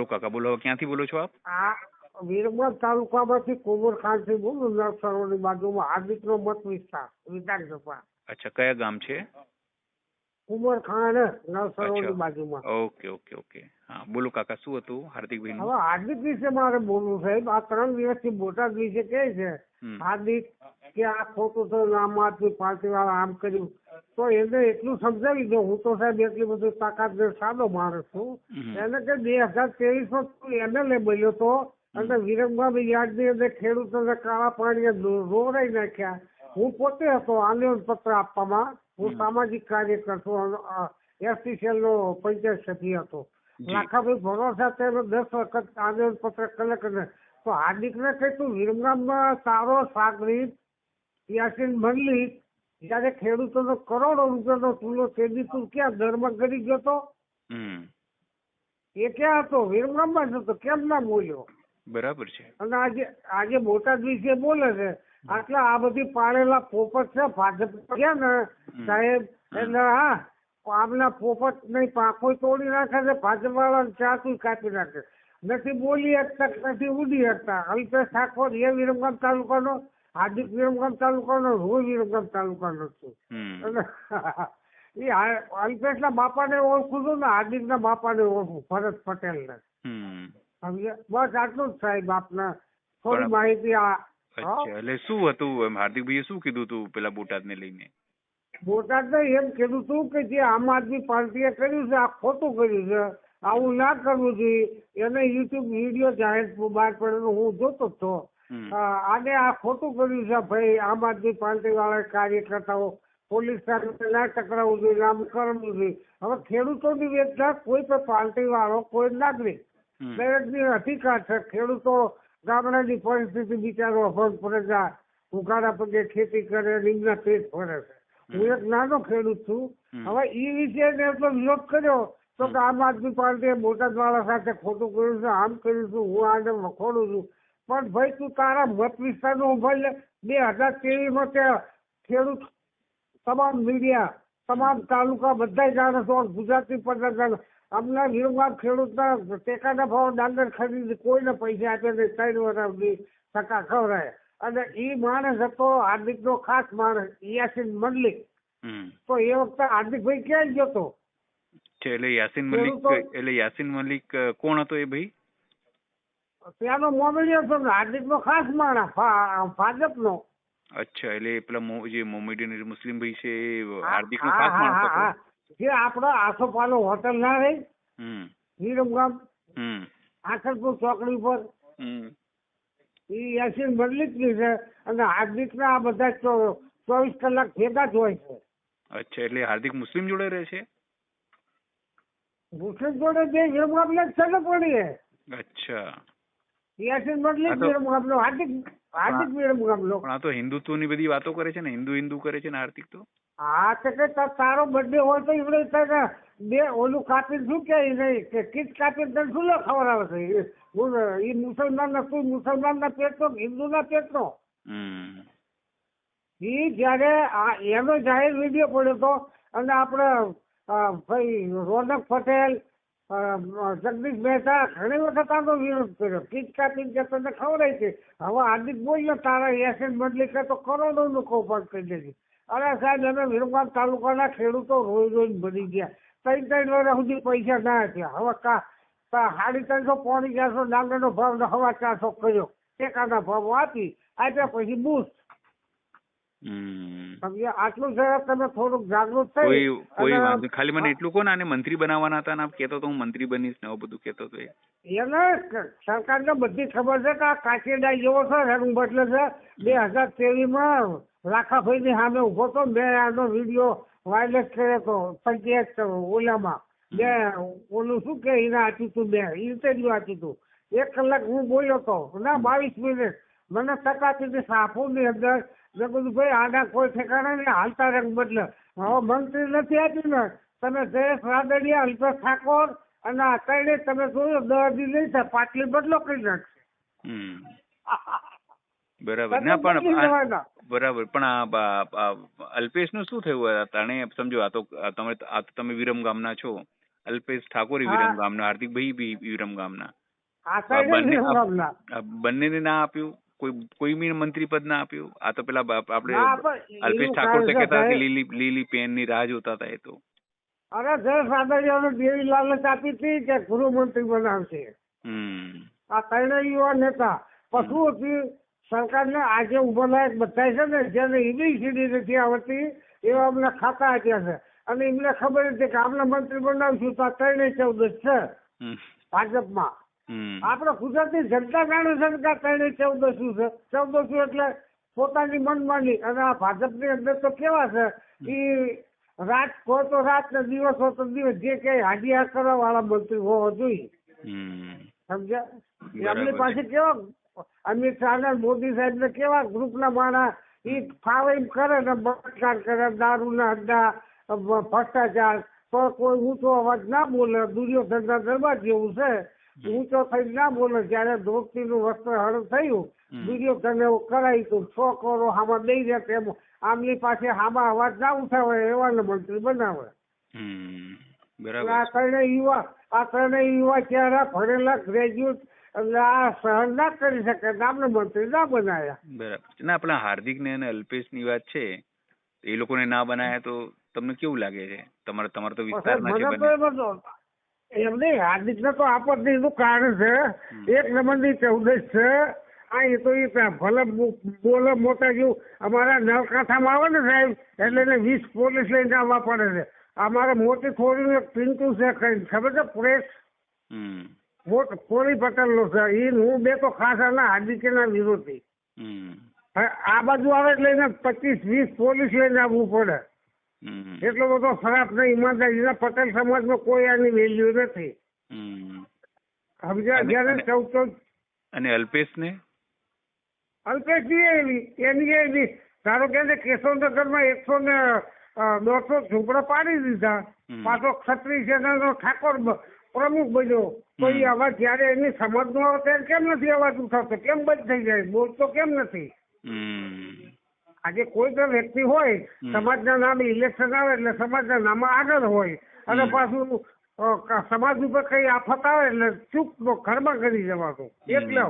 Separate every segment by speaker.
Speaker 1: Hello કાકા બોલો ક્યાંથી બોલો છો આપ?
Speaker 2: આ તાલુકામાંથી તાલુકામાંથી કોમરખાનથી બોલું નવસરોની બાજુમાં હાર્દિકનો મત વિસ્તાર વિધાનસભા.
Speaker 1: અચ્છા કયા ગામ છે?
Speaker 2: કુમરખાન નવસરોની. બાજુમાં.
Speaker 1: Okay okay okay. હા બોલો કાકા શું હતું હાર્દિકભાઈ
Speaker 2: હવે હાર્દિક વિશે મારે બોલવું સાહેબ. આ ત્રણ દિવસથી બોટાદ વિશે કે છે. હાર્દિક કે આ ખોટું થયું આમ આદમી પાર્ટી વાળા આમ કર્યું. તો એને એટલું સમજાવી દો હું તો સાહેબ એટલી બધી તાકાત સાદો માણસ છું. એને કે બે હજાર ત્રેવીસમાં એમએલએ બન્યો તો અને વિરમગામ યાદની અંદર ખેડૂતોને કાળા પાણીએ રો- નાખ્યા. હું પોતે હતો આંદોલન પત્ર આપવામાં. હું સામાજિક કાર્યકર છું એસટીસીએલ નો પંચાયત સભ્ય હતો. લાખાભાઈ ભરોસા તેનો દસ વખત આંદોલન પત્ર કલેક્ટર તો હાર્દિક ને કઈ તું વિરમગામમાં તારો સાગરીત યાસીન મંડલિક જયારે ખેડૂતોનો કરોડો રૂપિયાનો ચૂલો તેદી તું ક્યાં દરમાં કરી ગયો તો? એ ક્યાં હતો? જ હતો. કેમ ના બોલ્યો?
Speaker 1: બરાબર છે.
Speaker 2: અને આજે આજે બોટાદ વિશે બોલે છે આટલા આ બધી પાળેલા પોપટ છે ભાજપ ગયા ને? સાહેબ એટલે હા આમના પોપટ નહીં પાંખો તોડી નાખે છે ભાજપ વાળા ચાકુ કાપી નાખે નથી બોલી શકતા નથી ઉડી શકતા અલ્પેશ ઠાકોર એ વિરમગામ તાલુકાનો હાર્દિક વિરમગામ તાલુકાનો હું વિરમગામ તાલુકાનો છું. અને એ અલ્પેશના બાપાને ઓળખું છું ને હાર્દિકના બાપાને ઓળખું ભરત પટેલ
Speaker 1: ને
Speaker 2: સમજે બસ આટલું જ સાહેબ આપના થોડી માહિતી આ
Speaker 1: એટલે શું હતું એમ? હાર્દિકભાઈએ શું કીધું તું પેલા બોટાદને લઈને?
Speaker 2: બોટાદ ને એમ કીધું તું કે જે આમ આદમી પાર્ટીએ કર્યું છે આ ખોટું કર્યું છે આવું ના કરવું જોઈએ. એને યુટ્યુબ વીડિયો જાહેર બહાર પડેલો હું જોતો જ હતો. આને આ ખોટું કર્યું છે ભાઈ આમ આદમી પાર્ટી વાળા કાર્યકર્તાઓ પોલીસ સાથે ના ટકરાવવું જોઈએ આમ કરવું જોઈએ. હવે ખેડૂતોની વેદના કોઈ પણ પાર્ટી વાળો કોઈ નાગરિક. દરેકની અધિકાર છે. ખેડૂતો ગામડાની પરિસ્થિતિ બિચારો અભંગ પડે જાય ઉઘાડા પગે ખેતી કરે નિમ્ન પેટ ભરે છે. હું એક નાનો ખેડૂત છું. હવે એ વિશે એટલો વિરોધ કર્યો તો કે આમ આદમી પાર્ટીએ બોટાદ વાળા સાથે ખોટું કર્યું છે આમ કર્યું છું હું આને વખોડું છું. પણ ભાઈ તું તારા મત વિસ્તારનો લે. બે હજાર ત્રેવીસમાં તે ખેડૂત તમામ મીડિયા તમામ તાલુકા બધા જાણે છો ગુજરાતી પંદર જાણે. અમને વિરમગામ ખેડૂતના ટેકાના ભાવ ડાંગર ખરીદી કોઈને પૈસા આપે નહીં ત્રણ વર્ષ સુધી ટકા ખવડાય અને એ માણસ હતો હાર્દિક નો ખાસ માણસ યાસીન મલિક તો એ વખતે હાર્દિકભાઈ ક્યાં ગયો હતો
Speaker 1: એટલે યાસીન મલિક એટલે યાસીન મલિક કોણ હતો એ ભાઈ?
Speaker 2: ત્યાંનો મોમેડિયન હતો હાર્દિક નો ખાસ માણસ ભાજપ નો
Speaker 1: અચ્છા એટલે પેલા જે મોમેડિયન મુસ્લિમ ભાઈ છે એ હાર્દિક નો ખાસ માણસ. હતો.
Speaker 2: જે આપડે આસોપાલો હોટલ ના રહી
Speaker 1: હમ.
Speaker 2: આખરપુર ચોકડી પર
Speaker 1: હમ.
Speaker 2: એ યાસીન મલિકની છે અને હાર્દિકના આ બધા ચોવીસ કલાક ભેગા જ હોય છે.
Speaker 1: અચ્છા એટલે હાર્દિક મુસ્લિમ જોડે રહે છે?
Speaker 2: મુસ્લિમ જોડે જે વિરમગામ ને છે ને પડી
Speaker 1: અચ્છા.
Speaker 2: યાસીન મલિક
Speaker 1: આ તો-
Speaker 2: વિરમગામ નો હાર્દિક હાર્દિક વિરમગામ નો
Speaker 1: પણ આ તો હિન્દુત્વની બધી વાતો કરે છે ને? હિન્દુ હિન્દુ કરે છે ને હાર્દિક તો?
Speaker 2: હા તો કે તારો બર્થડે હોય તો ઈવડે તને બે ઓલું કાપીને શું કે નહીં? કે કીટ કાપીને તને શું ખબર આવે છે? એ મુસલમાન ના શું મુસલમાન ના પેટનો હિન્દુ ના પેટનો?
Speaker 1: એ
Speaker 2: ઈ જયારે આ એનો જાહેર વીડિયો પડ્યો હતો અને આપણે ભાઈ રોનક પટેલ જગદીશ મહેતા ઘણી વખત આનો વિરોધ કર્યો. કિચકા કાપીને કે તને ખવડાય છે હવે હાર્દિક બોલ્યો, તારા એસએન બદલી તો કરોડોનું કૌભાંડ કરી દેજે અરે સાહેબ અમે વિરમગામ તાલુકાના ખેડૂતો રોજ રોજ બની ગયા. ત્રણ ત્રણ વર્ષ સુધી પૈસા ના આપ્યા. હવે કા સાડી ત્રણસો, પોણી ચારસો ડાંગરનો ભાવ હવા ચારસો કર્યો. ટેકાના ભાવ આપી. આપ્યા પછી
Speaker 1: હમ
Speaker 2: સમજ્યા આટલું સરસ તમે થોડુંક જાગૃત થઈ
Speaker 1: કોઈ કોઈ વાંધો ખાલી મને એટલું કહો ને આને મંત્રી બનાવવાના હતા ને આપ કહેતો તો હું મંત્રી બનીશ ને આવું બધું કહેતો હતો એ.
Speaker 2: એને સરકારને બધી ખબર છે કે આ કાચીડા જેવો છે રંગ બદલે છે. બે હજાર ત્રેવીસમાં લાખાભાઈ ની સામે ઊભો તો મેં આનો વીડિયો વાયરલેસ કર્યો હતો પંચાયત ઓલામાં. મેં ઓલું શું કે એને આપ્યું હતું મેં ઇન્ટરવ્યુ આપ્યું હતું. એક કલાક હું બોલ્યો હતો ના બાવીસ મિનિટ. મને તકાતી સાપુરની અંદર મેં કીધું ભાઈ કોઈ ઠેકાણા નહીં હાલતા રંગ બદલે. હવે મંત્રી નથી આપ્યું ને તમે જયેશ રાદડિયા અલ્પેશ ઠાકોર અને આ ત્રણે તમે જોયું દસ દી નહીં થાય પાટલી બદલો કરી નાખશે.
Speaker 1: બરાબર. ના પણ. બરાબર. પણ આ અલ્પેશનું શું થયું? તને સમજો આ તો તમે આ તો તમે વિરમ ગામના છો. અલ્પેશ ઠાકોર. વિરમ ગામના હાર્દિકભાઈ બી વિરમ ગામના. બંને બંનેને ના આપ્યું? કોઈ કોઈ બી મંત્રી પદ ના આપ્યું. આ તો પેલા આપણે અલ્પેશ ઠાકોર તો કહેતા કે લીલી લીલી પેનની રાહ જોતા હતા એ તો.
Speaker 2: અરે જય સાદરિયાને દેવી લાલચ આપી હતી કે ગૃહમંત્રી બનાવશે. આ ત્રણેય યુવા નેતા. પશુ હતી? સરકારને આજે ઊભો લાયક બધા છે ને જેને ઈબીસીડી નથી આવડતી એવા અમને ખાતા આપ્યા છે. અને એમને ખબર હતી કે આપણે મંત્રી બનાવશું તો આ ત્રણેય ચૌદ છે ભાજપમાં. આપણે ગુજરાતની જનતા જાણે છે કે આ ત્રણેય છે. ચૌદ એટલે પોતાની મનમાની. અને આ ભાજપની અંદર તો કેવા છે? ઈ રાત હોય તો રાત ને દિવસ હોય તો દિવસ. જે કઈ હાજરી કરવા વાળા મંત્રી હોવો જોઈએ. સમજ્યા? એમની પાસે કેવા અમિત શાહ ને મોદી સાહેબ ને કેવા ગ્રુપ ના માણા ઈ ફાવે એમ કરે ને બળાત્કાર કરે દારૂ ના અડ્ડા ભ્રષ્ટાચાર. તો કોઈ ઊંચો અવાજ ના બોલે. દુર્યોધન ના દરબાર જેવું છે. ઊંચો થઈ ના બોલે જયારે દ્રૌપદી નું વસ્ત્ર હરણ થયું બીજો તને કરાયું તું છ કરો હામાં દઈ દે તેમ આમની પાસે હામાં અવાજ ના ઉઠાવે એવાને મંત્રી બનાવે. આ ત્રણે યુવા આ ત્રણે યુવા ચહેરા ભણેલા ગ્રેજ્યુએટ એટલે આ સહન ના કરી શકે નામને મંત્રી ના બનાવ્યા
Speaker 1: બરાબર. ના હાર્દિક ને અને અલ્પેશની વાત છે એ લોકોને ના બનાયા તો તમને કેવું લાગે છે? તમારે તમારે તો વિસ્તાર છે
Speaker 2: તો એમ નહીં હાર્દિક ને તો આપત્તિ નું કારણ છે. એક નંબરની ચૌદશ છે. આ એ તો એ ભલે બોલે મોટા જેવું અમારા નવકાંઠામાં આવે ને સાહેબ એટલે એને વીસ પોલીસ લઈને આવવા પડે છે. અમારે મોટી થોડી એક પિન્ટુ છે ખબર છે? પ્રેસ? કોળી પટેલ નો છે. એ હું બે તો ખાસ આના હાર્દિકના વિરોધી. આ બાજુ આવે એટલે એને પચીસ વીસ પોલીસ લઈને આવવું પડે. એટલો બધો ખરાબ નહીં ઈમાનદારીના પટેલ સમાજમાં કોઈ આની વેલ્યુ નથી. સમજ્યા? જયારે ચૌદ ચૌદ
Speaker 1: અને અલ્પેશ ને
Speaker 2: અલ્પેશજી એની ધારો કે એને કેશવનગરમાં એકસો ને દોઢસો ઝૂંપડા પાડી દીધા. પાછો ક્ષત્રિય સેનાનો ઠાકોર પ્રમુખ બન્યો. તો એ અવાજ જયારે એની સમજનો આવે ત્યારે કેમ નથી અવાજ ઉઠાવતો? કેમ બંધ થઈ જાય? બોલતો કેમ નથી?
Speaker 1: હમ.
Speaker 2: આજે કોઈ પણ વ્યક્તિ હોય. સમાજના નામે ઇલેક્શન આવે એટલે સમાજના નામે આગળ હોય અને પાછું સમાજ ઉપર કઈ આફત આવે એટલે ચૂપ ઘરમાં કરી જવાનું એટલે.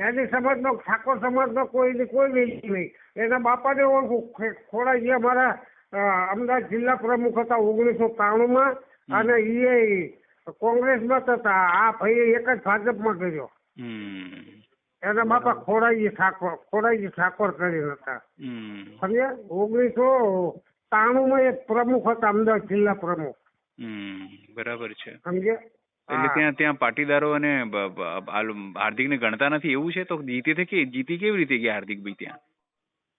Speaker 2: એની સમાજનો ઠાકોર સમાજનો કોઈ કોઈ વેલ્યુ નહીં. એના બાપાને ઓળખું. ખે- ખોડાજી અમારા અમદાવાદ જિલ્લા પ્રમુખ હતા ઓગણીસો ત્રાણું
Speaker 1: માં
Speaker 2: અને એ કોંગ્રેસમાં માં હતા. આ ભાઈએ એક જ ભાજપમાં કર્યો. એના બાપા ખોડાજી ઠાકોર ખોડાજી ઠાકોર કરીને હતા. સમજ્યા? ઓગણીસો ત્રાણું માં એક પ્રમુખ હતા અમદાવાદ જિલ્લા પ્રમુખ.
Speaker 1: હમ બરાબર છે.
Speaker 2: સમજ્યા?
Speaker 1: એટલે ત્યાં ત્યાં પાટીદારો અને હાર્દિક ને ગણતા નથી એવું છે? તો જીતી કે જીતી કેવી રીતે ગયા હાર્દિકભાઈ ત્યાં?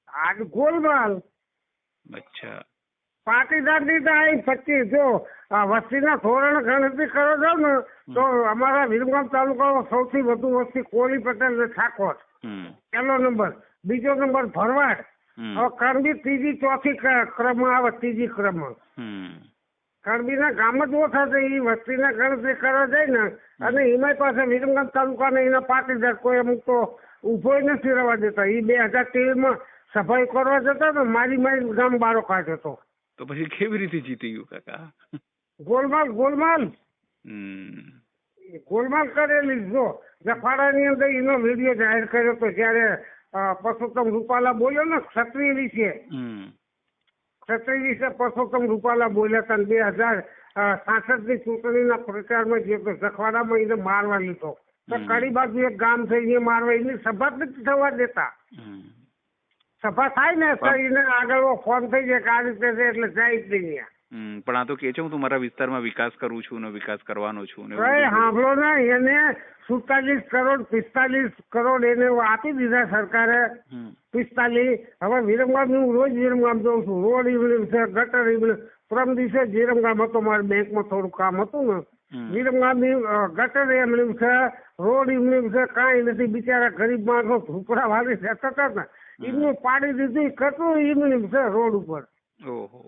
Speaker 2: આજ ગોલમાલ.
Speaker 1: અચ્છા.
Speaker 2: પાટીદાર લીધા અહીં પચીસ. જો વસ્તીના ધોરણ ગણતરી કરો છો ને તો અમારા વિરમગામ તાલુકામાં સૌથી વધુ વસ્તી કોળી પટેલ ને ઠાકોર. પહેલો નંબર. બીજો નંબર ભરવાડ. હવે કરબી ત્રીજી ચોથી ક્રમ આવે ત્રીજી ક્રમ. કરબીના ગામ જ ઓછા છે એ વસ્તીના ગણતરી કરવા જાય ને અને એમાં પાસે વિરમગામ તાલુકાને એના પાટીદાર કોઈ અમુક તો ઊભો નથી રહેવા દેતા. એ બે હજાર તેરમાં સફાઈ કરવા જતા તો મારી મારી ગામ બારો કાઢ્યો હતો
Speaker 1: તો પછી કેવી રીતે જીતી ગયું કાકા?
Speaker 2: ગોલમાલ ગોલમાલ. ગોલમાલ કરેલી જો. જફાડાની અંદર એનો વીડિયો જાહેર કર્યો તો જયારે પરસોત્તમ રૂપાલા બોલ્યો ને ક્ષત્રિય વિશે. ક્ષત્રિય વિશે પરસોત્તમ રૂપાલા બોલ્યા હતા બે હજાર સાસઠની ચૂંટણીના પ્રચારમાં જે જખવાડામાં એને મારવા લીધો. તો કડી બાજુ એક ગામ થઈને મારવા એની સભા નથી થવા દેતા. સભા થાય ને શરીરને આગળ ફોન થઈ જાય આ રીતે છે એટલે જાય જ નહીં
Speaker 1: પણ આ તો કે છે હું મારા વિસ્તારમાં વિકાસ કરું છું ને વિકાસ કરવાનો છું ને
Speaker 2: સાંભળો ને એને સુડતાલીસ કરોડ પિસ્તાલીસ કરોડ એને આપી દીધા સરકારે. પિસ્તાલીસ હવે વિરમગામ હું રોજ વિરમગામ જઉં છું. રોડ ઇવલિંગ છે ગટર ઇવલિંગ પરમ દિવસે વિરમગામ હતો મારે બેંકમાં થોડું કામ હતું ને. વિરમગામની ગટર એમની છે રોડ એમની છે કાંઈ નથી. બિચારા ગરીબ માણસો ઝૂંપડા વાળી રહેતા હતા ને. એમનું પાડી દીધું કટરું એમની છે રોડ ઉપર.
Speaker 1: ઓહો.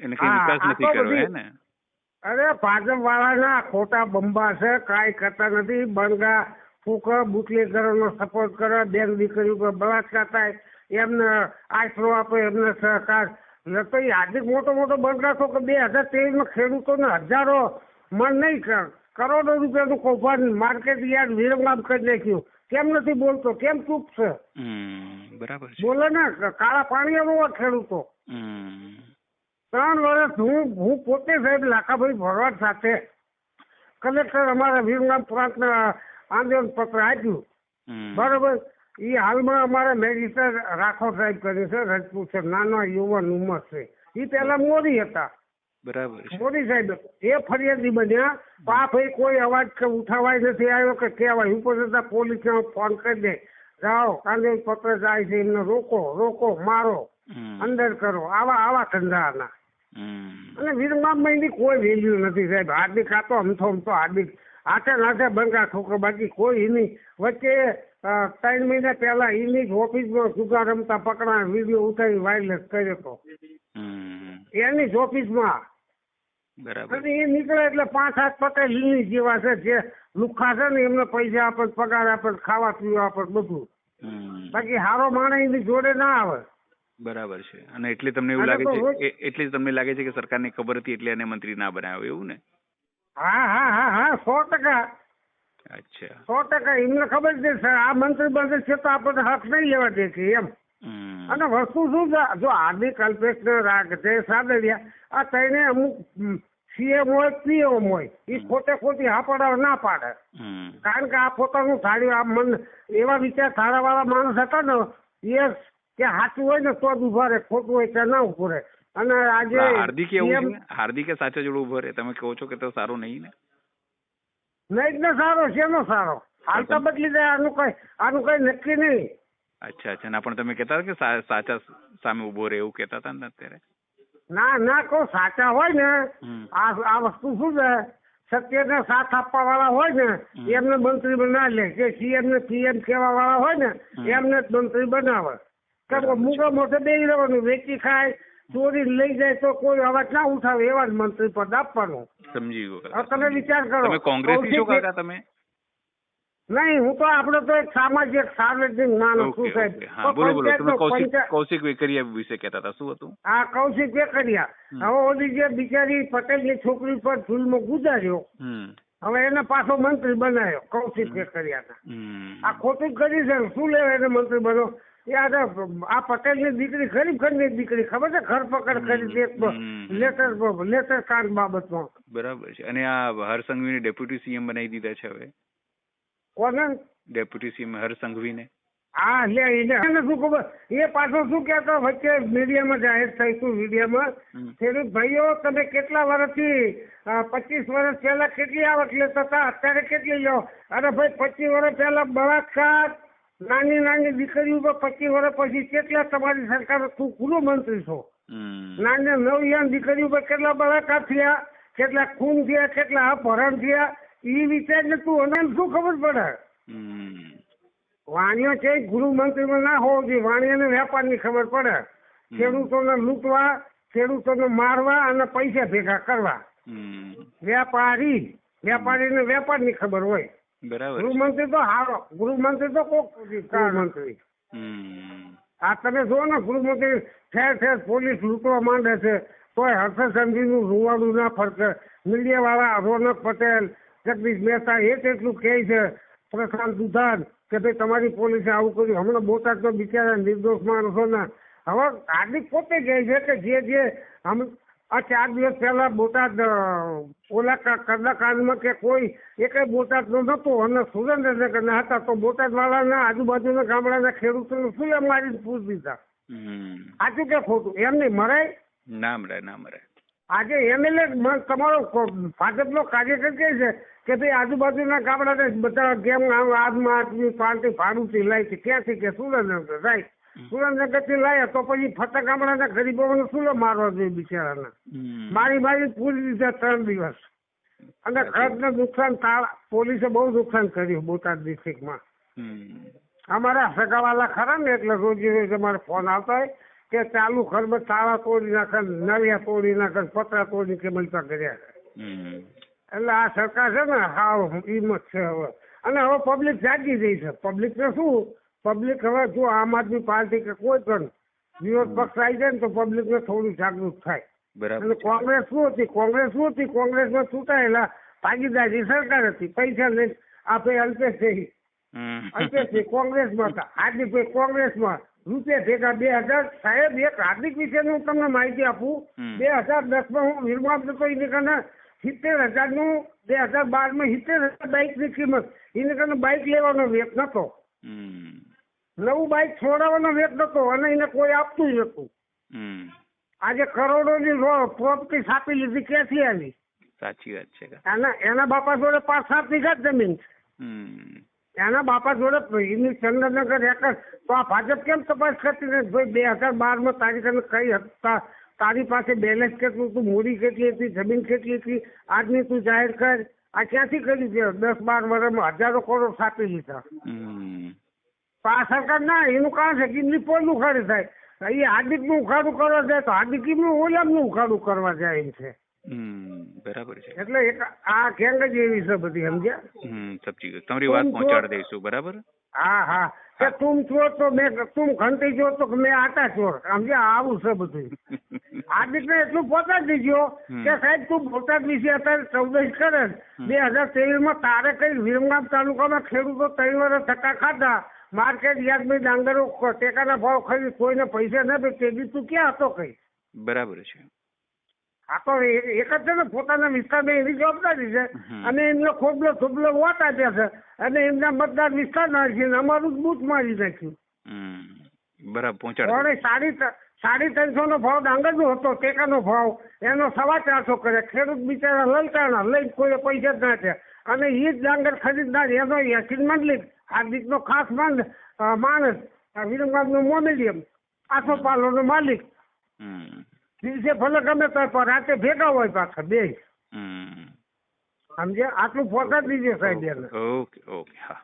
Speaker 1: એને કઈ વિકાસ નથી કર્યો હે ને?
Speaker 2: અરે ભાજપ વાળાના ખોટા બંબા છે કાંઈ કરતા નથી. બંગા ફૂક બુટલેગરોનો સપોર્ટ કરે બેન દીકરી ઉપર બળાત્કાર થાય એમને આશરો આપે એમને સહકાર. ન તો આજે હાર્દિક મોટો મોટો બંગા કે બે હજાર ત્રેવીસમાં ખેડૂતોને હજારો મન નહીં કર. કરોડો રૂપિયાનું કૌભાંડ માર્કેટ યાર્ડ વિરમગામ કરી નાખ્યું. કેમ નથી બોલતો? કેમ ચૂપ છે?
Speaker 1: બરાબર છે.
Speaker 2: બોલે ને કાળા પાણી એનો ખેડૂતો. ત્રણ વર્ષ હું હું પોતે સાહેબ લાખાભાઈ ભરવાડ સાથે કલેક્ટર અમારા વિરમગામ પ્રાંતના આંદોલન પત્ર આપ્યું. બરોબર. એ હાલમાં અમારે મેજિસ્ટર રાખો સાહેબ કર્યું છે રજપૂત છે નાનો યુવાન ઉંમર છે. એ પેલા મોદી હતા.
Speaker 1: બરાબર
Speaker 2: મોદી સાહેબ એ ફરિયાદી બન્યા. તો એ કોઈ અવાજ કે ઉઠાવાય નથી આવ્યો કે કહેવાય. ઉપર જતા પોલીસને ફોન કરી દે. જાઓ કાંદે પત્ર જાય છે એમને રોકો રોકો મારો અંદર કરો આવા આવા ધંધાના. અને વિરમામાં એની કોઈ વેલ્યુ નથી સાહેબ હાર્દિક આ તો અમથો અમથો હાર્દિક. હાથે નાથે બંગા ઠોકર બાકી કોઈ એની વચ્ચે ત્રણ મહિના પહેલા એની જ ઓફિસમાં જુગાર રમતા પકડા વીડિયો ઉતારી વાયરલેસ કર્યો હતો એની જ ઓફિસમાં
Speaker 1: બરાબર.
Speaker 2: અને એ નીકળે એટલે પાંચ સાત પટેલ લીલી જેવા છે જે લુખા છે ને એમને પૈસા આપે પગાર આપે ખાવા પીવા આપે બધું. બાકી હારો માણસ એની જોડે ના આવે.
Speaker 1: બરાબર છે. અને એટલે તમને એવું લાગે છે એટલે તમને લાગે છે કે સરકારને ખબર હતી એટલે એને મંત્રી ના બનાવ્યો એવું ને?
Speaker 2: હા હા હા હા સો ટકા.
Speaker 1: અચ્છા.
Speaker 2: સો ટકા. એમને ખબર છે સર આ મંત્રી બને છે તો આપણે હક નહીં લેવા દે છે એમ. અને વસ્તુ શું છે? જો આદિ કલ્પેશ રાગ છે સાદડિયા આ તઈને અમુક સીએમ હોય પીએમ હોય એ ખોટે ખોટી હાપડાવ ના પાડે. કારણ કે આ પોતાનું થાળ્યું આ મન એવા વિચાર ધારાવાળા માણસ હતા ને એ કે સાચું હોય ને તો જ ઊભા રહે ખોટું હોય ત્યાં ના ઉભું રહે. અને આજે
Speaker 1: હાર્દિક એવું હાર્દિકે સાચા જોડે ઊભો રહે. તમે કહો છો કે તો સારું નહીં ને?
Speaker 2: નહીં ને સારો શેનો સારો. હાલતા બદલી જાય આનું કઈ આનું કઈ નક્કી નહીં.
Speaker 1: અચ્છા અચ્છા. ના પણ તમે કહેતા હતા કે સાચા સામે ઊભો રહે એવું કહેતા હતા ને અત્યારે?
Speaker 2: ના ના કોઈ સાચા હોય ને આ આ વસ્તુ શું છે? સત્યને સાથ આપવા વાળા હોય ને. એમને મંત્રી બના લે. જે સીએમ ને પીએમ કહેવા વાળા હોય ને એમને જ મંત્રી બનાવે. કે. મૂગો મોઢે બેસી રહેવાનું વેચી ખાય ચોરી લઈ જાય તો કોઈ અવાજ ના ઉઠાવે એવા જ મંત્રી પદ આપવાનું.
Speaker 1: સમજી ગયો.
Speaker 2: તમે વિચાર કરો.
Speaker 1: તમે કોંગ્રેસી છો કાકા તમે?
Speaker 2: નહીં હું તો આપડે તો એક સામાજિક સાર્વજનિક માણસ છું સાહેબ.
Speaker 1: હા બોલો બોલો. તમે કૌશિક કૌશિક વેકરિયા વિશે કહેતા હતા. શું હતું?
Speaker 2: આ કૌશિક વેકરિયા. હવે ઓલી જે બિચારી પટેલની છોકરી પર ફિલ્મો ગુજાર્યો. હવે એને પાછો મંત્રી બનાવ્યો કૌશિક વેકરિયાના. આ ખોટું કરી છે શું લેવા એને મંત્રી બનો? યાદ આ પટેલની પટેલની દીકરી ગરીબ ઘરની દીકરી ખબર છે? ઘર પકડ કરી. લેટર લેટર કાર્ડ બાબતમાં.
Speaker 1: બરાબર છે. અને આ હરસંઘવીને ડેપ્યુટી સીએમ બનાવી દીધા છે હવે.
Speaker 2: કોને?
Speaker 1: ડેપ્યુટી સીએમ હરસંઘવીને
Speaker 2: હા લે એને શું ખબર? એ પાછો શું કહેતો? વચ્ચે મીડિયામાં જાહેર થઈ હતું મીડિયામાં? ખેડૂત ભાઈઓ તમે કેટલા વર્ષથી પચીસ વર્ષ પહેલા કેટલી આવક લેતા હતા? અત્યારે કેટલી લો અરે ભાઈ પચીસ વર્ષ પહેલા બળાત્કાર નાની નાની દીકરી ઉપર પચીસ વર્ષ પછી કેટલા તમારી સરકાર તું કુલો મંત્રી છો? નાની નવયાન દીકરી ઉપર કેટલા બળાત્કાર થયા? કેટલા ખૂન થયા? કેટલા અપહરણ થયા? એ વિચારને તું અનંત શું ખબર પડે? વાણિયો છે ગૃહમંત્રીમાં ના હોવો જોઈએ વાણિયાને વેપારની ખબર પડે. ખેડૂતોને લૂંટવા ખેડૂતોને મારવા અને પૈસા ભેગા કરવા.
Speaker 1: વેપારી
Speaker 2: વેપારી વેપારીને વેપારની ખબર હોય. ગૃહમંત્રી તો હારો. ગૃહમંત્રી તો કોક
Speaker 1: મંત્રી.
Speaker 2: આ તમે જો ને ગૃહમંત્રી ઠેર ઠેર પોલીસ લૂંટવા માંડે છે તોયનું રૂવાડું ના ફરકે. મીડિયા વાળા રોનક પટેલ જગદીશ મહેતા એક એટલું કહે છે પ્રશાંત દુધાન કે ભાઈ તમારી પોલીસે આવું કર્યું. હમણાં બોટાદ તો બિચારા નિર્દોષ માણસોને. હવે હાર્દિક પોતે કહે છે કે જે જે આ ચાર દિવસ પહેલા બોટાદ ઓલા ક- કે કોઈ એક બોટાદ નો નતો અને સુરેન્દ્રનગરના હતા તો બોટાદ વાળાના આજુબાજુના ગામડાના ખેડૂતોને શું એમ મારી પૂછ દીધા? સાચું કે ખોટું? એમ નહીં મરાય?
Speaker 1: ના મરાય ના મરાય.
Speaker 2: આજે એમએલએ તમારો ભાજપનો કાર્યકર કહે છે કે ભાઈ આજુબાજુના ગામડાને બધા કેમ આમ આમ આદમી પાર્ટી ભાડુંથી લાય છે. ક્યાંથી કે સુરેન્દ્રનગર રાઈટ? સુરેન્દ્રનગરથી લાયા તો પછી ફતા ગામડાના ગરીબોને શું મારવા જોઈએ બિચારાને? મારી મારી પૂરી દીધા ત્રણ દિવસ. અને ઘરને નુકસાન તાળા પોલીસે બહુ નુકસાન કર્યું બોટાદ ડિસ્ટ્રિક્ટમાં અમારા સગાવાલા ખરા ને એટલે રોજ રોજ અમારે ફોન આવતા હોય. કે ચાલુ ઘરમાં તાળા તોડી નાખે નળિયા તોડી નાખે પતરા તોડી કે મળતા કર્યા એટલે આ સરકાર છે ને હાવ હિંમત છે હવે. અને હવે પબ્લિક જાગી ગઈ છે. પબ્લિક ને શું? પબ્લિક હવે જો આમ આદમી પાર્ટી કે કોઈ પણ વિરોધ પક્ષ આવી જાય ને તો પબ્લિક ને થોડું જાગૃત થાય.
Speaker 1: બરાબર
Speaker 2: અને કોંગ્રેસ શું હતી? કોંગ્રેસ શું હતી? કોંગ્રેસમાં ચૂંટાયેલા ભાગીદારી સરકાર હતી. પૈસા લઈને આપે અલ્પેશ
Speaker 1: અલ્પેશ
Speaker 2: કોંગ્રેસ કોંગ્રેસમાં હતા. હાર્દિકભાઈ કોંગ્રેસમાં રૂપિયા ભેગા બે હજાર સાહેબ એક હાર્દિક વિશે હું તમને માહિતી આપું. બે હજાર દસમાં હું વિરમામ હતો એને કારણે સિત્તેર હજારનું બે હજાર બારમાં સિત્તેર હજાર બાઇકની કિંમત. એને કારણે બાઇક લેવાનો વેગ નતો. નવું બાઇક છોડાવવાનો વેગ નતો અને એને કોઈ આપતું જ નતું. આજે કરોડો ની પ્રોપર્ટી છાપી લીધી ક્યાંથી આવી?
Speaker 1: સાચી વાત છે.
Speaker 2: એના એના બાપા જોડે પાંચ સાત વીઘા જ જમીન છે. એના બાપા જોડે એની ચંદ્રનગર રેકર્ડ તો આ ભાજપ કેમ તપાસ કરતી નથી? ભાઈ બે હજાર બારમાં તારી કને કઈ હતા? તારી પાસે બેલેન્સ કેટલું તું મૂડી કેટલી હતી? જમીન કેટલી હતી? આજની તું જાહેર કર. આ ક્યાંથી કરી છે? દસ બાર વર્ષમાં હજારો કરોડ સાપી લીધા. તો આ સરકાર ના એનું કારણ છે કે એમની પોલનું ઉખાડું થાય. એ હાર્દિકનું ઉખાડું કરવા જાય તો હાર્દિક એમનું ઓલામનું ઉખાડું કરવા જાય એમ છે.
Speaker 1: બરાબર છે.
Speaker 2: એટલે એક આ ગેંગ જ એવી છે બધી સમજ્યા?
Speaker 1: હમ સમજી ગયો. તમારી વાત પહોંચાડી દઈશું બરાબર?
Speaker 2: હા હા. કે તું ચોર તો મેં તું ઘંટી ચોર તો મેં આટા ચોર સમજ્યા? આવું છે બધું. હાર્દિક ને એટલું પહોંચાડી દીધો કે સાહેબ તું બોટાદ વિશે અત્યારે ચૌદશ કરે બે હજાર ત્રેવીસમાં તારે કઈ વિરમગામ તાલુકામાં ખેડૂતો ત્રણ વર્ષ ધક્કા ખાધા માર્કેટ યાર્ડમાં ડાંગરો ટેકાના ભાવ ખરીદ કોઈને પૈસા ના તે તું ક્યાં હતો કઈ?
Speaker 1: બરાબર છે.
Speaker 2: આ તો એક જ છે ને પોતાના વિસ્તારમાં એવી જવાબદારી છે. અને એમનો ખોબલો થોબલો વોટ આપ્યા છે. અને એમના મતદાર વિસ્તારના છે અમારું જ બૂથ મારી નાખ્યું.
Speaker 1: બરાબર પહોંચાડે.
Speaker 2: સાડી સાડી ત્રણસો નો ભાવ ડાંગરનો હતો ટેકાનો ભાવ. એનો સવા ચારસો કરે. ખેડૂત બિચારા લલચાણા લઈ કોઈ પૈસા જ ના છે અને એ જ ડાંગર ખરીદનાર એનો યસીન મંડલિક. હાર્દિક નો ખાસ માન માણસ વિરમગામ નો મોમેડિયમ આસોપાલો નો માલિક. દિવસે ભલે ગમે તો પણ રાતે ભેગા હોય પાછા બે સમજે આટલું ફોકસ દીજે સાહેબ
Speaker 1: ઓકે ઓકે હા.